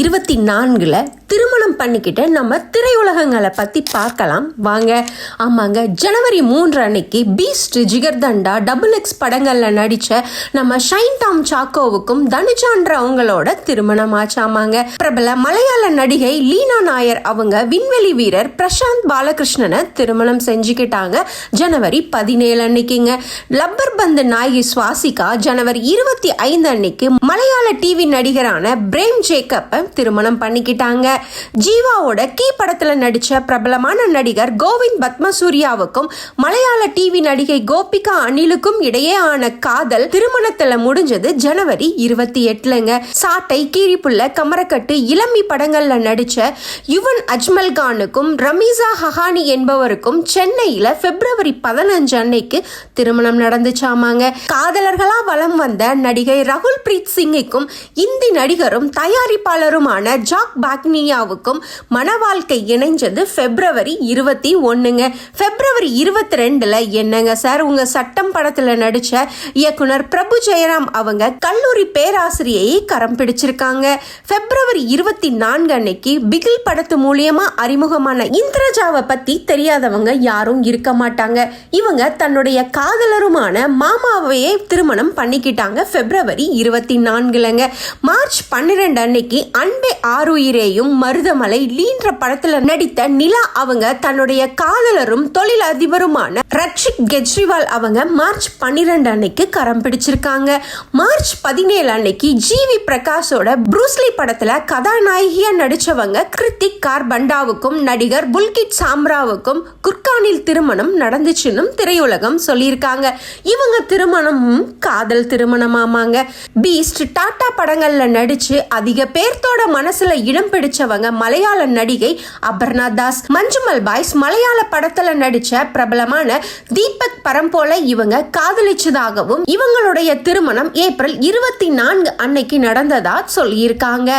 இருபத்தி நான்குல திருமணம் பண்ணிக்கிட்டு நம்ம திரையுலகங்களை பத்தி பார்க்கலாம். வாங்க. ஆமாங்க. ஜனவரி மூன்று அன்னைக்கு பீஸ்ட் ஜிகர்தண்டா டபுள் எக்ஸ் படங்கள்ல நடிச்ச நம்ம ஷைன் டாம் சாக்கோவுக்கும் தனுஜான்ற அவங்களோட திருமணம் ஆச்சாமாங்க பிரபல மலையாள நடிகை லீனா நாயர் அவங்க விண்வெளி வீரர் பிரசாந்த் பாலகிருஷ்ணனை திருமணம் செஞ்சுக்கிட்டாங்க ஜனவரி பதினேழு அன்னைக்குங்க. லப்பர் பந்து நாயகி சுவாசிகா ஜனவரி இருபத்தி ஐந்து அன்னைக்கு மலையாள டிவி நடிகரான பிரேம் ஜேக்கப்பை திருமணம் பண்ணிக்கிட்டாங்க. ஜீவாவோட கீ படத்துல நடிச்ச பிரபலமான நடிகர் கோவிந்த் பத்மசூர்யாவுக்கும் மலையாள டிவி நடிகை கோபிகா அனிலுக்கும் இடையே ஆன காதல் திருமணத்துல முடிஞ்சது ஜனவரி இருபத்தி எட்டுலங்க. சாட்டை கீரிப்புள்ள கமரக்கட்டு இளமி படங்கள்ல நடிச்ச யுவன் அஜ்மல் கானுக்கும் ரமீசா ஹஹானி என்பவருக்கும் சென்னையில பிப்ரவரி பதினஞ்சு அன்னைக்கு திருமணம் நடந்துச்சாமாங்க. காதலர்களா வலம் வந்த நடிகை ரகுல் பிரீத் சிங்கிக்கும் இந்தி நடிகரும் தயாரிப்பாளரும் நடிகருமான ஜாக் பாக்னியாவுக்கும் மனவாழ்க்கை இணைஞ்சது பிப்ரவரி இருபத்தி ஒன்றுங்க பிப்ரவரி இருபத்தி ரெண்டுல என்னங்க சார்? உங்கள் சட்டம் படத்தில் நடித்த இயக்குனர் பிரபு ஜெயராம் அவங்க கல்லூரி பேராசிரியையை கரம் பிடிச்சிருக்காங்க. பிப்ரவரி இருபத்தி நான்கு அன்னைக்கு பிகில் படத்து மூலியமாக அறிமுகமான இந்திரஜாவை பற்றி தெரியாதவங்க யாரும் இருக்க மாட்டாங்க. இவங்க தன்னுடைய காதலருமான மாமாவையே திருமணம் பண்ணிக்கிட்டாங்க பிப்ரவரி இருபத்தி நான்குலங்க. மார்ச் பன்னிரெண்டு அன்னைக்கு அன்பே ஆறுயிரேயும் மருதமலை லீன்ற படத்துல நடித்த நிலா அவங்க தன்னுடைய காதலரும் தொழில் அதிபருமான ரட்சிக் கெஜ்ரிவால் அவங்க மார்ச் பன்னிரெண்டு அன்னைக்கு கரம் பிடிச்சிருக்காங்க. மார்ச் பதினேழு அன்னைக்கு ஜிவி பிரகாஷோட ப்ரூஸ்லி படத்துல கதாநாயகியா நடிச்சவங்க கிருத்திக் கார்பண்டாவுக்கும் நடிகர் புல்கிட் சாம்ராவுக்கும் குர்கானில் திருமணம் நடந்துச்சுன்னு திரையுலகம் சொல்லியிருக்காங்க. இவங்க திருமணமும் காதல் திருமணமாமாங்க. பீஸ்ட் டாடா படங்கள்ல நடிச்சு அதிக பேர்த்தோட மனசுல இடம் பிடிச்சவங்க மலையாள நடிகை அபர்ணா தாஸ் மஞ்சுமல் பாய்ஸ் மலையாள படத்துல நடிச்ச பிரபலமான தீபக் பரம்போல இவங்க காதலிச்சதாகவும் இவங்களுடைய திருமணம் ஏப்ரல் இருபத்தி நான்கு அன்னைக்கு நடந்ததா சொல்லியிருக்காங்க.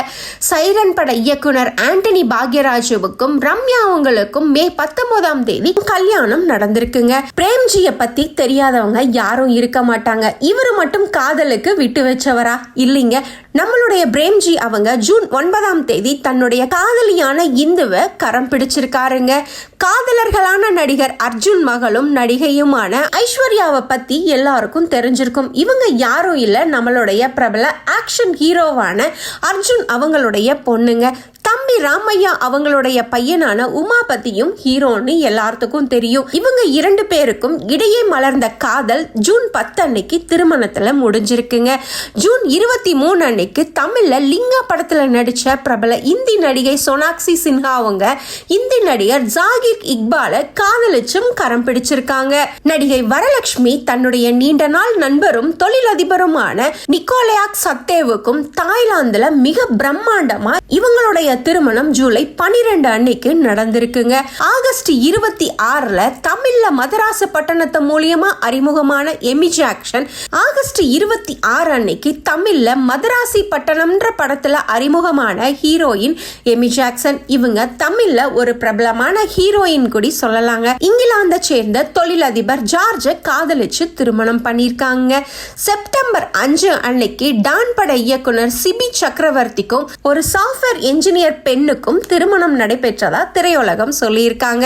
சைரன் பட இயக்குனர் ஆண்டனி பாக்யராஜுவுக்கும் ரம்யா அவங்களுக்கும் மே பத்தொன்பதாம் தேதி கல்யாணம் நடந்திருக்குங்க. பிரேம்ஜிய பத்தி தெரியாதவங்க யாரும் இருக்க மாட்டாங்க. இவரு மட்டும் காதலுக்கு விட்டு வச்சவரா? இல்லைங்க. நம்மளுடைய பிரேம்ஜி அவங்க ஜூன் ஒன்பதாம் தேதி தன்னுடைய காதலியான இந்துவை கரம் பிடிச்சிருக்காருங்க. காதலர்களான நடிகர் அர்ஜுன் மகளும் நடிகையுமான ஐஸ்வர்யாவை பத்தி எல்லாருக்கும் தெரிஞ்சிருக்கும். இவங்க யாரும் இல்லை நம்மளுடைய பிரபல ஆக்ஷன் ஹீரோவான அர்ஜுன் அவங்களுடைய பொண்ணுங்க. தம்பி ராமையா அவங்களுடைய பையனான உமாபதியும் ஹீரோன்னு எல்லாத்துக்கும் தெரியும். இவங்க இரண்டு பேருக்கும் இடையே மலர்ந்த காதல் ஜூன் பத்து அன்னைக்கு திருமணத்துல முடிஞ்சிருக்குங்க. ஜூன் இருபத்தி மூணு அன்னைக்கு தமிழ்ல லிங்கா படத்துல நடிச்ச பிரபல இந்தி நடிகை சோனாக்சி சின்ஹா அவங்க இந்தி நடிகர் ஜாகிர் இக்பால காதலிச்சும் கரம் பிடிச்சிருக்காங்க. நடிகை வரலட்சுமி தன்னுடைய நீண்ட நாள் நண்பரும் தொழிலதிபருமான நிக்கோலயாக் சத்தேவுக்கும் தாய்லாந்துல மிக பிரம்மாண்டமா இவங்களுடைய திருமணம் ஜூலை பனிரெண்டு அன்னைக்கு நடந்திருக்குங்க. ஆகஸ்ட் இருபத்தி ஆறுல தமிழ்ல மதராச பட்டணத்து மூலியமா அறிமுகமான எமி ஜாக்சன் ஆகஸ்ட் இருபத்தி ஆறு அன்னைக்கு தமிழ்ல மதராசி பட்டணம்ன்ற படத்துல அறிமுகமான ஹீரோயின் எமி ஜாக்சன் இவங்க தமிழ்ல ஒரு பிரபலமான ஹீரோயின் கூடி சொல்லலாங்க. இங்கிலாந்தை சேர்ந்த தொழிலதிபர் ஜார்ஜ காதலிச்சு திருமணம் பண்ணியிருக்காங்க. செப்டம்பர் அஞ்சு அன்னைக்கு டான் பட இயக்குனர் சிபி சக்கரவர்த்திக்கும் ஒரு சாஃப்ட்வேர் என்ஜினியர் பெண்ணுக்கும் திருமணம் நடைபெற்றதா திரையுலகம் சொல்லியிருக்காங்க.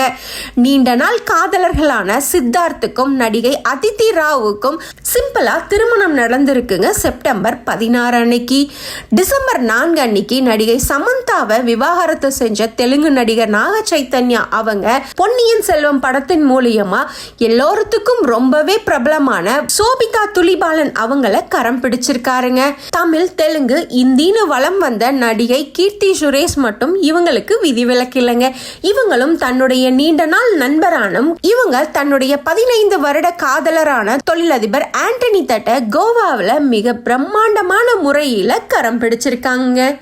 நீண்ட நாள் காதலர்களான சித்தார்த்துக்கும் நடிகை அதித்தி ராவுக்கும் சிம்பிளா திருமணம் நடந்திருக்குங்க செப்டம்பர் பதினாறு அன்னைக்கு. டிசம்பர் நான்கு அன்னைக்கு நடிகை சமந்தாவை விவாகரத்து செஞ்ச தெலுங்கு நடிகர் நாக சைத்தன்யா அவங்க பொன்னியின் செல்வம் படத்தின் மூலியமா எல்லோருத்துக்கும் ரொம்பவே பிரபலமான சோபிகா துளிபாலன் அவங்கள கரம் பிடிச்சிருக்காருங்க. தமிழ் தெலுங்கு இந்தின்னு வலம் வந்த நடிகை கீர்த்தி சுரேஷ் மட்டும் இவங்களுக்கு விதிவிலக்கில்லைங்க. இவங்களும் தன்னுடைய நீண்ட நாள் நண்பரானும் இவங்க தன்னுடைய பதினைந்து வருட காதலரான தொழிலதிபர் ஆண்டனி தட்ட கோவாவில் மிக பிரம்மாண்டமான முறையில் கரம் பிடிச்சிருக்காங்க.